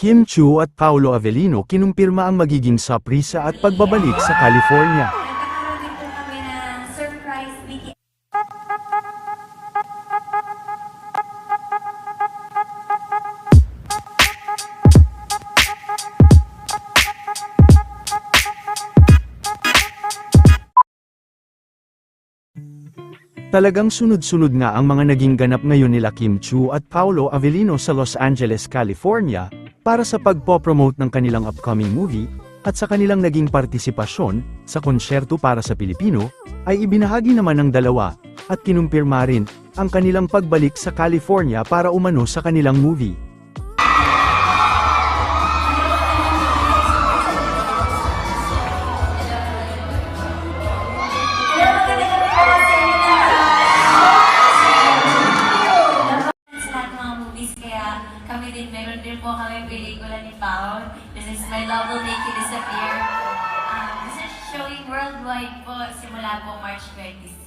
Kim Chu at Paolo Avellino kinumpirma ang magiging saprisa at pagbabalik sa California. Talagang sunod-sunod nga ang mga naging ganap ngayon nila Kim Chu at Paolo Avellino sa Los Angeles, California, para sa pagpopromote ng kanilang upcoming movie, at sa kanilang naging partisipasyon, sa konsyerto para sa Pilipino, ay ibinahagi naman ng dalawa, at kinumpirma rin, ang kanilang pagbalik sa California para umano sa kanilang movie. Po kami pelikula ni Paul. This is My Love Will Make You Disappear. Um, this is showing worldwide po simula po March 20.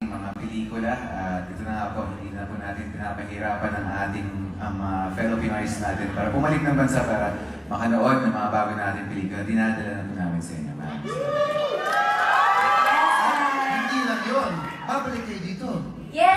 mga pelikula. at dito na nga po, hindi na po natin pinapahirapan ang ating ang mga fellow Pinoys natin para bumalik ng bansa para makanood ng mga bago natin pelikula. Dinadala na po namin sa inyo. Maraming salamat. Hindi lang yun. Babalik kayo dito.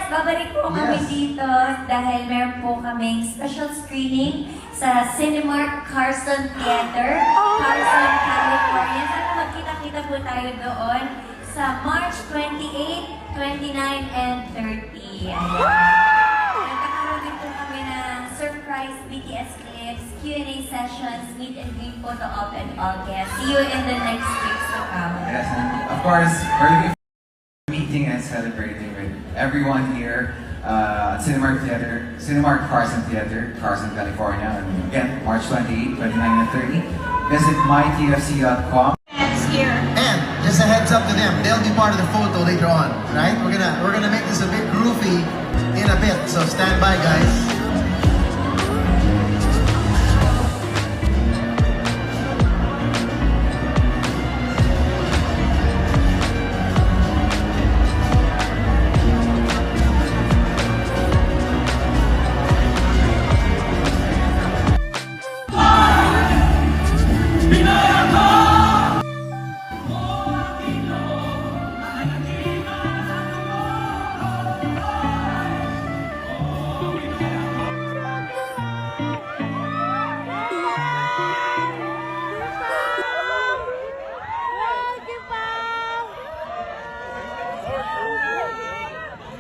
Babalik po kami Yes. dito dahil meron po kaming special screening sa Cinemark Carson Theater, Carson, California. Sana magkita-kita po tayo doon sa March 28, 29, and 30. Ayan. Nagkakaroon din po kami ng surprise BTS clips, Q&A sessions, meet and greet po to all and all guests. See you in the next weeks to come. Yes, and of course, we're looking forward to meeting and celebrating everyone here uh, Cinemark Theater, Cinemark Carson Theater, Carson, California. And again, March 28, 29, and 30. Visit mytfc.com. And just a heads up to them, they'll be part of the photo later on, right? We're gonna we're gonna make this a bit groovy in a bit. So stand by, guys.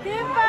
Goodbye.